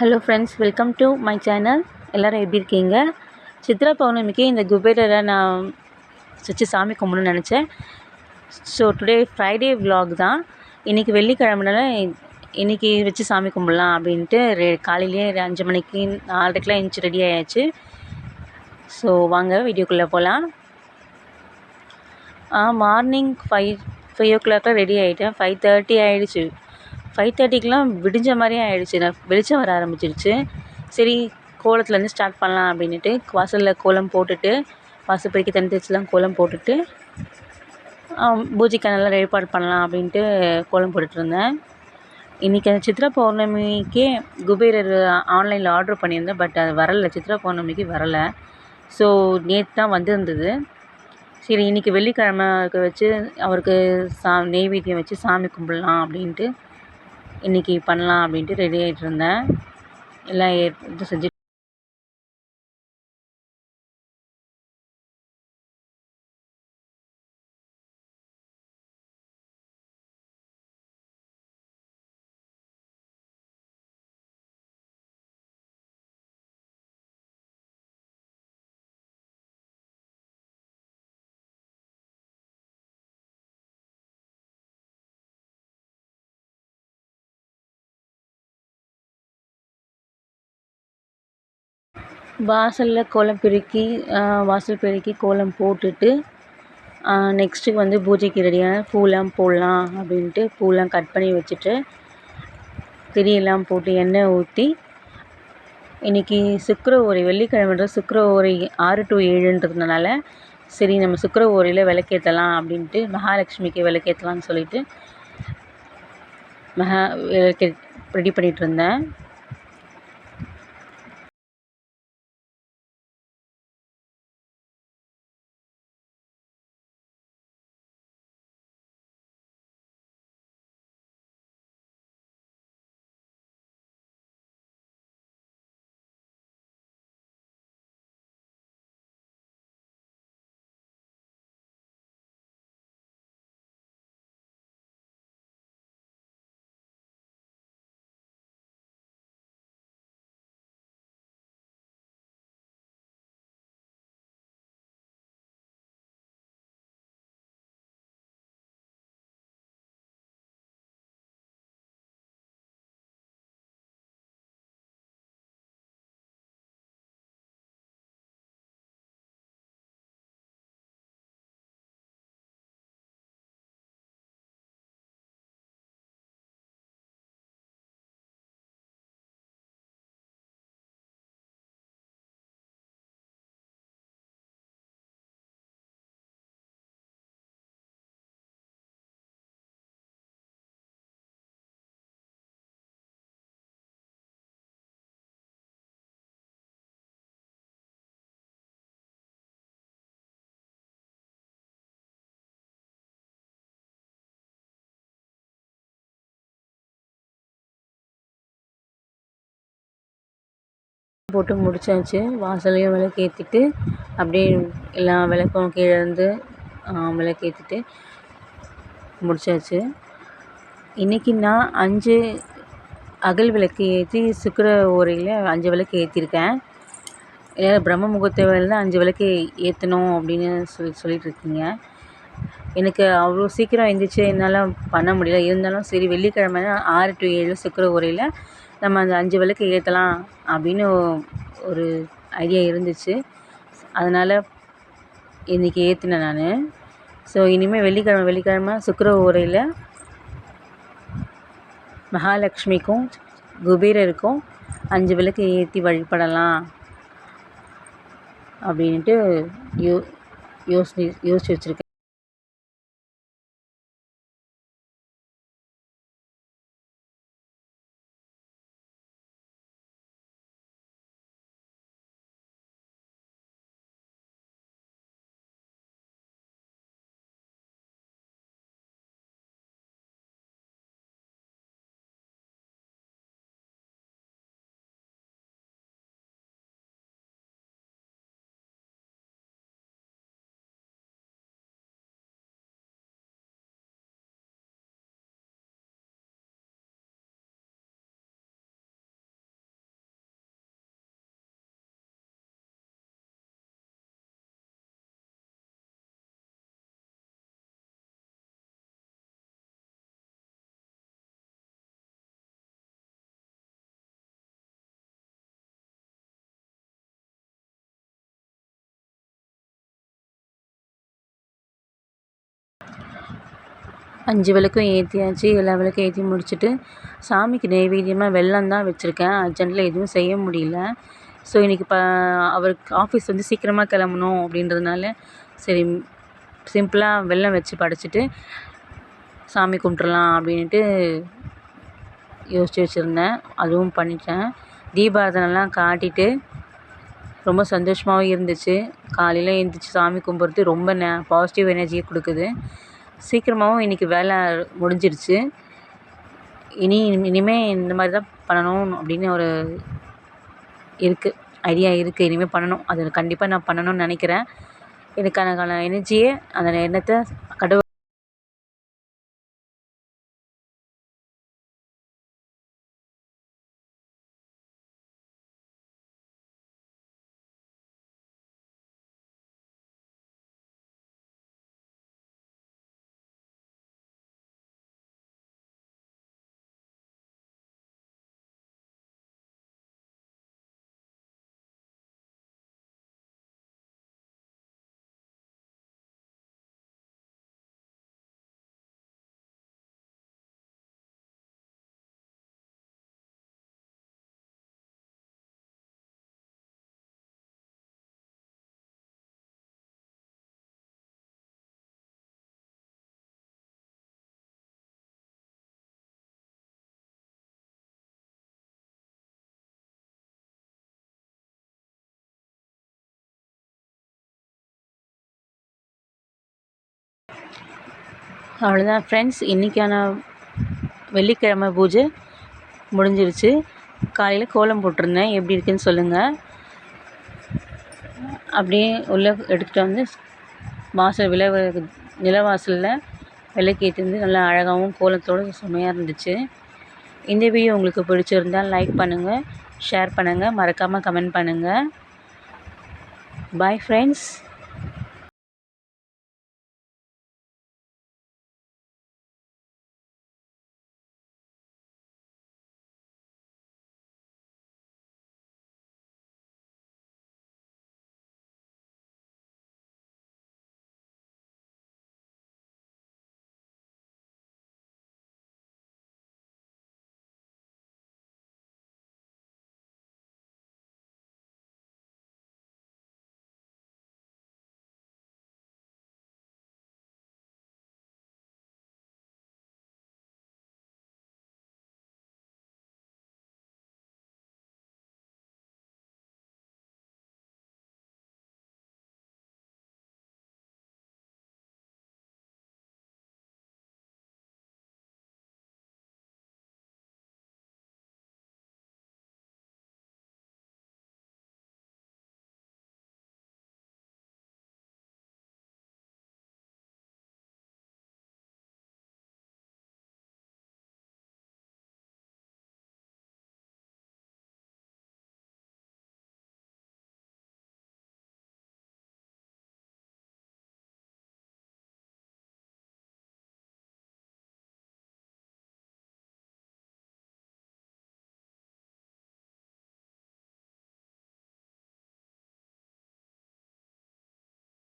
Hello friends welcome to my channel எல்லோரும் எப்படி இருக்கீங்க? சித்ரா பௌர்ணமிக்கு இந்த குபேரில் நான் வச்சு சாமி கும்பிடணும்னு நினச்சேன். ஸோ டுடே ஃப்ரைடே விலாக் தான். இன்றைக்கி வெள்ளிக்கிழமைனால இன்றைக்கி வச்சு சாமி கும்பிடலாம் அப்படின்ட்டு ரெ காலையிலேயே அஞ்சு மணிக்கு நாலரைக்கெலாம் இன்ச்சு ரெடி ஆயாச்சு. ஸோ வாங்க வீடியோக்குள்ளே போகலாம் மார்னிங் ஃபைவ் ஃபைவ் ஓ கிளாக்லாம் ரெடி ஆகிட்டேன் ஃபைவ் தேர்ட்டி ஆகிடுச்சு ஃபைவ் தேர்ட்டிக்கெலாம் விடிஞ்ச மாதிரியே ஆகிடுச்சி நான் வெளிச்சம் வர ஆரம்பிச்சிருச்சு. சரி கோலத்துலேருந்து ஸ்டார்ட் பண்ணலாம் அப்படின்னுட்டு வாசலில் கோலம் போட்டுட்டு வாசல் பெருக்கி தண்ணி தெளிச்சுலாம் கோலம் போட்டுட்டு பூஜைக்கானெல்லாம் ஏற்பாடு பண்ணலாம் அப்படின்ட்டு கோலம் போட்டுட்ருந்தேன். இன்றைக்கி அந்த சித்ரா பௌர்ணமிக்கே குபேரர் ஆன்லைனில் ஆர்டர் பண்ணியிருந்தேன் பட் அது வரலை. சித்ரா பௌர்ணமிக்கு வரலை. ஸோ நேற்று தான் வந்திருந்தது. சரி இன்றைக்கி வெள்ளிக்கிழமை அவருக்கு வச்சு அவருக்கு சா நெய்வேத்தியம் வச்சு சாமி கும்பிட்லாம் அப்படின்ட்டு இன்றைக்கி பண்ணலாம் அப்படின்ட்டு ரெடி ஆகிட்டு இருந்தேன் எல்லாம் இது செஞ்சு வாசலில் கோலம் பெருக்கி வாசல் பெருக்கி கோலம் போட்டுட்டு நெக்ஸ்ட்டு வந்து பூஜைக்கு ரெடியான பூலாம் போடலாம் அப்படின்ட்டு பூலாம் கட் பண்ணி வச்சுட்டு திரியெல்லாம் போட்டு எண்ணெய் ஊற்றி இன்றைக்கி சுக்கர ஓரை வெள்ளிக்கிழமைன்ற சுக்கர ஓரை ஆறு டு ஏழுன்றதுனால சரி நம்ம சுக்கர ஓரையில் விளக்கேற்றலாம் அப்படின்ட்டு மகாலட்சுமிக்கு விளக்கேற்றலாம்னு சொல்லிட்டு மகா விளக்கே ரெடி பண்ணிகிட்டு இருந்தேன். போட்டு முடிச்சாச்சு. வாசல்லையும் விளக்கேற்றிட்டு அப்படியே எல்லா விளக்கும் கீழே இருந்து விளக்கேற்றிட்டு முடிச்சாச்சு. இன்றைக்கி நான் அஞ்சு அகல் விளக்கு ஏற்றி சுக்கர ஓரையில் அஞ்சு விளக்கு ஏற்றிருக்கேன் ஏன்னா பிரம்ம முகூர்த்த வேலையில் அஞ்சு விளக்கு ஏற்றணும் அப்படின்னு சொல்லி சொல்லிகிட்ருக்கீங்க எனக்கு அவ்வளோ சீக்கிரம் எழுந்திரிச்சி என்னால் பண்ண முடியல. இருந்தாலும் சரி வெள்ளிக்கிழமைனா ஆறு டு ஏழு சுக்கர உரையில் நம்ம அந்த அஞ்சு விளக்கு ஏற்றலாம் அப்படின்னு ஒரு ஐடியா இருந்துச்சு. அதனால் இன்றைக்கி ஏற்றினேன் நான். ஸோ இனிமேல் வெள்ளிக்கிழமை வெள்ளிக்கிழமை சுக்கர உரையில் மகாலட்சுமிக்கும் குபேரருக்கும் அஞ்சு விளக்கு ஏற்றி வழிபடலாம் அப்படின்ட்டு யோ யோசி யோசித்து வச்சுருக்கேன். அஞ்சு விளக்கும் ஏற்றியாச்சு எல்லா விளக்கும் ஏற்றி முடிச்சுட்டு சாமிக்கு நெய்வேத்தியமாக வெல்லம் தான் வச்சுருக்கேன். அர்ஜென்ட்டில் எதுவும் செய்ய முடியல. ஸோ இன்றைக்கி ப அவருக்கு ஆஃபீஸ் வந்து சீக்கிரமாக கிளம்பணும் அப்படின்றதுனால சரி சிம்பிளாக வெல்லம் வச்சு படைச்சிட்டு சாமி கும்பிட்றலாம் அப்படின்ட்டு யோசித்து வச்சுருந்தேன். அதுவும் பண்ணிட்டேன். தீபாரதனெல்லாம் காட்டிட்டு ரொம்ப சந்தோஷமாகவும் இருந்துச்சு. காலையில் எழுந்திரிச்சி சாமி கும்பிட்றது ரொம்ப நே பாசிட்டிவ் எனர்ஜியை கொடுக்குது. சீக்கிரமாகவும் இன்றைக்கி வேலை முடிஞ்சிருச்சு. இனி இனிமேல் இந்த மாதிரி தான் பண்ணணும் அப்படின்னு ஒரு இருக்குது ஐடியா இருக்குது இனிமேல் பண்ணணும். அது கண்டிப்பாக நான் பண்ணணும்னு நினைக்கிறேன். எனக்கான எனர்ஜியை அந்த எண்ணத்தை அவ்வளோதான் ஃப்ரெண்ட்ஸ் இன்றைக்கான வெள்ளிக்கிழமை பூஜை முடிஞ்சிருச்சு. காலையில் கோலம் போட்டிருந்தேன். எப்படி இருக்குன்னு சொல்லுங்கள் அப்படியே உள்ளே எடுத்துகிட்டு வந்து வாசல் வில நிலவாசலில் விளக்கேற்றி வந்து நல்லா அழகாகவும் கோலத்தோடு செம்மையாக இருந்துச்சு. இந்த வீடியோ உங்களுக்கு பிடிச்சிருந்தால் லைக் பண்ணுங்கள் ஷேர் பண்ணுங்கள் மறக்காமல் கமெண்ட் பண்ணுங்கள் பாய் ஃப்ரெண்ட்ஸ்